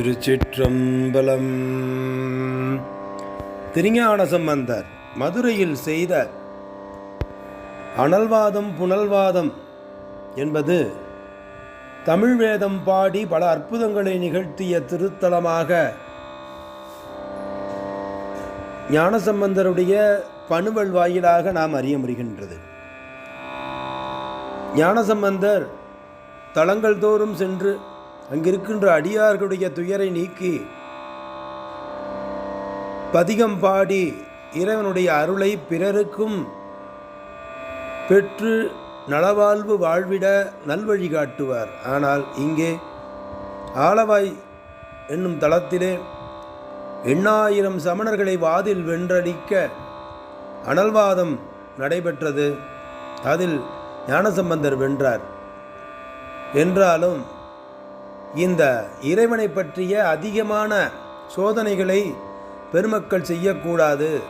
திருச்சிற்றம்பலம். திருஞான சம்பந்தர் மதுரையில் செய்த அனல்வாதம் புனல்வாதம் என்பது தமிழ் வேதம் பாடி பல அற்புதங்களை நிகழ்த்திய திருத்தலமாக ஞானசம்பந்தருடைய பணுவல் வாயிலாக நாம் அறிய முடிகின்றது. ஞானசம்பந்தர் தளங்கள் தோறும் சென்று அங்கிருக்கின்ற அடியார்களுடைய துயரை நீக்கி பதிகம் பாடி இறைவனுடைய அருளை பிறருக்கும் பெற்று நலவாழ்வு வாழ்விட நல்வழி காட்டுவார். ஆனால் இங்கே ஆலவாய் என்னும் தளத்திலே எண்ணாயிரம் சமணர்களை வாதில் வென்றடிக்க அனல்வாதம் நடைபெற்றது. அதில் ஞானசம்பந்தர் வென்றார். என்றாலும் இந்த இறைவனை பற்றிய அதிகமான சோதனைகளை பெருமக்கள் செய்யக்கூடாது.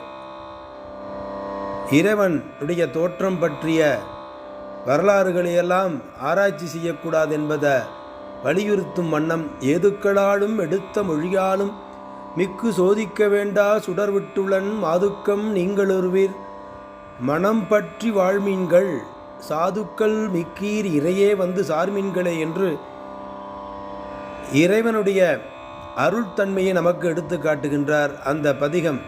இறைவனுடைய தோற்றம் பற்றிய வரலாறுகளையெல்லாம் ஆராய்ச்சி செய்யக்கூடாது என்பதை வலியுறுத்தும் வண்ணம் ஏதுக்களாலும் எடுத்த மொழியாலும் மிக்கு சோதிக்க வேண்டா சுடர் விட்டுளன் மாதுக்கம் நீங்களொருவீர். மனம் பற்றி வாழ்மீன்கள் சாதுக்கள் மிக்கீர் இறையே வந்து சார்மீன்களே என்று இறைவனுடைய அருள்தன்மையை நமக்கு எடுத்து காட்டுகின்றார் அந்த பதிகம்.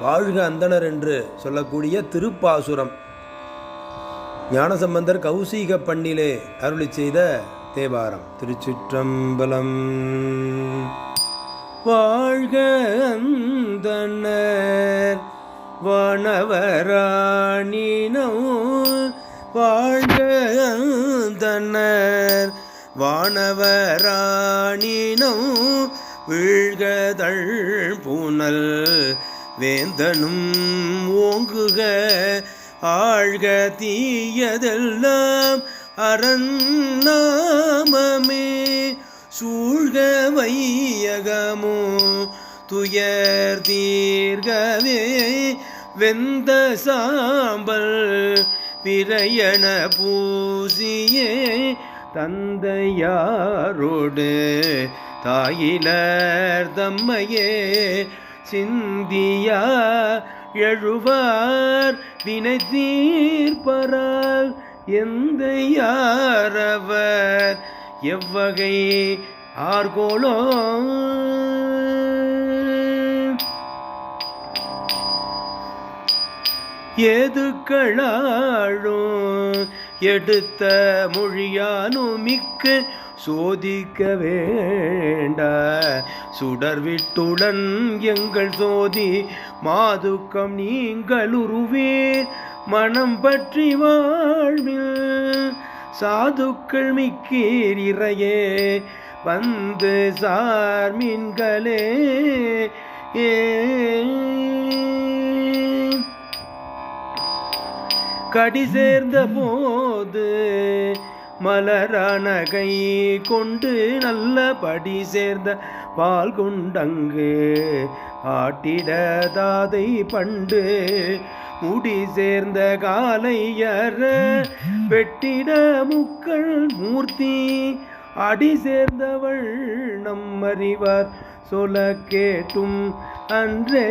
வாழ்க அந்தணர் என்று சொல்லக்கூடிய திருப்பாசுரம். ஞானசம்பந்தர் கௌசீக பண்ணிலே அருளி செய்த தேவாரம். திருச்சிற்றம்பலம். வாழ்க அந்தனர் வானவராணினோ வாழ்க அந்தனர் வானவராணினும் வீழ்கதள் பூனல் வேந்தனும் ஓங்குக ஆழ்க தீயதெல்லாம் அரண்நாமமே சூழ்க வையகமோ துயர் தீர்கவே வெந்த சாம்பல் பிரயண பூசியே தந்தையாரோடு தாயிலர் தம்மையே சிந்தியா எழுவார் வினை தீர்ப்பரால் எந்த யாரவர் எவ்வகை ஆர்கோளோ எதுக்களாழும் எடுத்த மொழியானும் மிக்க சோதிக்க வேண்ட. சுடர் விட்டுடன் எங்கள் சோதி மாதுக்கம் நீங்கள் உருவீர். மனம் பற்றி வாழ்வில் சாதுக்கள் மிக்கீர் இறையே. வந்து சார் மீன்களே. ஏ கடி சேர்ந்த போது மலரான கை கொண்டு நல்ல படி சேர்ந்த பால் குண்டங்கு ஆட்டிடதாதை பண்டு. முடி சேர்ந்த காலையற வெட்டிட முக்கள் மூர்த்தி. அடி சேர்ந்தவள் நம்மறிவார் சொல கேட்டும் அன்றே.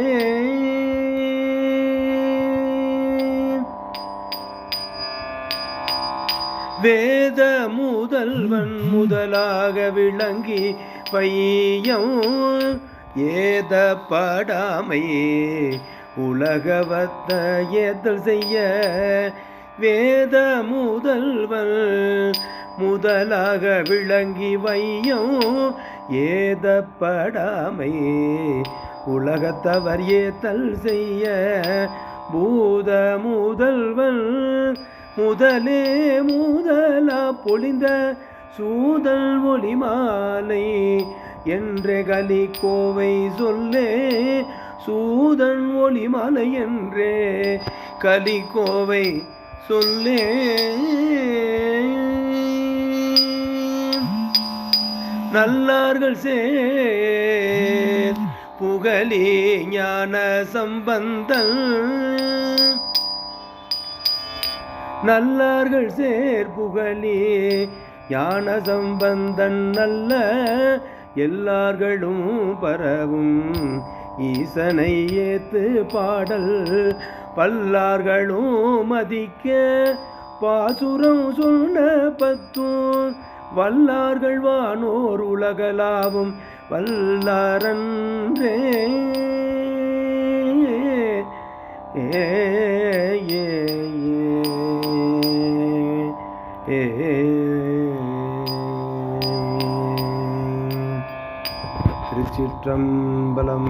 வேத முதல்வன் முதலாக விளங்கி பையம் ஏத படாமை உலகவத்த ஏதல் செய்ய வேத முதல்வன் முதலாக விளங்கி வையம் ஏதப்படாமை. உலகத்தவர் ஏத்தல் செய்ய பூத முதல்வன் முதலே முதல பொழிந்த சூதல் ஒளி மாலை என்று கலி கோவை சொல்லே. சூதன் ஒளி மாலை என்றே கலி கோவை சொல்லே. நல்லார்கள் சேர் புகழே ஞான சம்பந்தன். நல்லார்கள் சேர்புகழே ஞான சம்பந்தன் நல்ல எல்லார்களும் பரவும். ஈசனை ஏத்து பாடல் பல்லார்களும் மதிக்க. பாசுரம் சொன்ன பத்தும் வல்லார்கள் வானோர் உலகலாவும் வல்லாரன்றே. ஏ ஏ. திருச்சிற்றம்பலம்